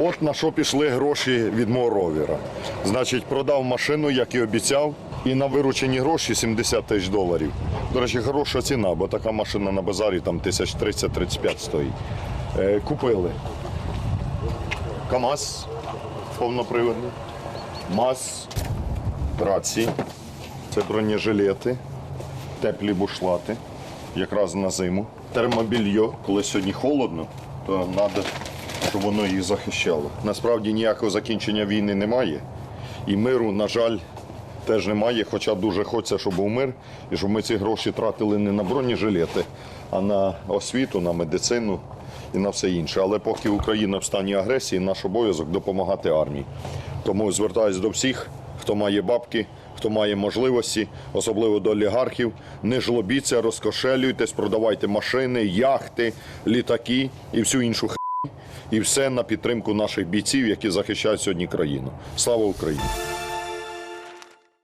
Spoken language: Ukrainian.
От на що пішли гроші від мого ровера. Значить, продав машину, як і обіцяв, і на виручені гроші 70 тисяч доларів. До речі, хороша ціна, бо така машина на базарі там тисяч 30-35 стоїть. Е, купили. КАМАЗ повноприводний, МАЗ, рації, це бронежилети, теплі бушлати, якраз на зиму. Термобільйо, коли сьогодні холодно, то треба, щоб воно їх захищало. Насправді ніякого закінчення війни немає. І миру, на жаль, теж немає, хоча дуже хочеться, щоб був мир, і щоб ми ці гроші тратили не на бронежилети, а на освіту, на медицину і на все інше. Але поки Україна в стані агресії, наш обов'язок допомагати армії. Тому звертаюся до всіх, хто має бабки, хто має можливості, особливо до олігархів. Не жлобіться, розкошелюйтесь, продавайте машини, яхти, літаки і всю іншу і все на підтримку наших бійців, які захищають сьогодні країну. Слава Україні!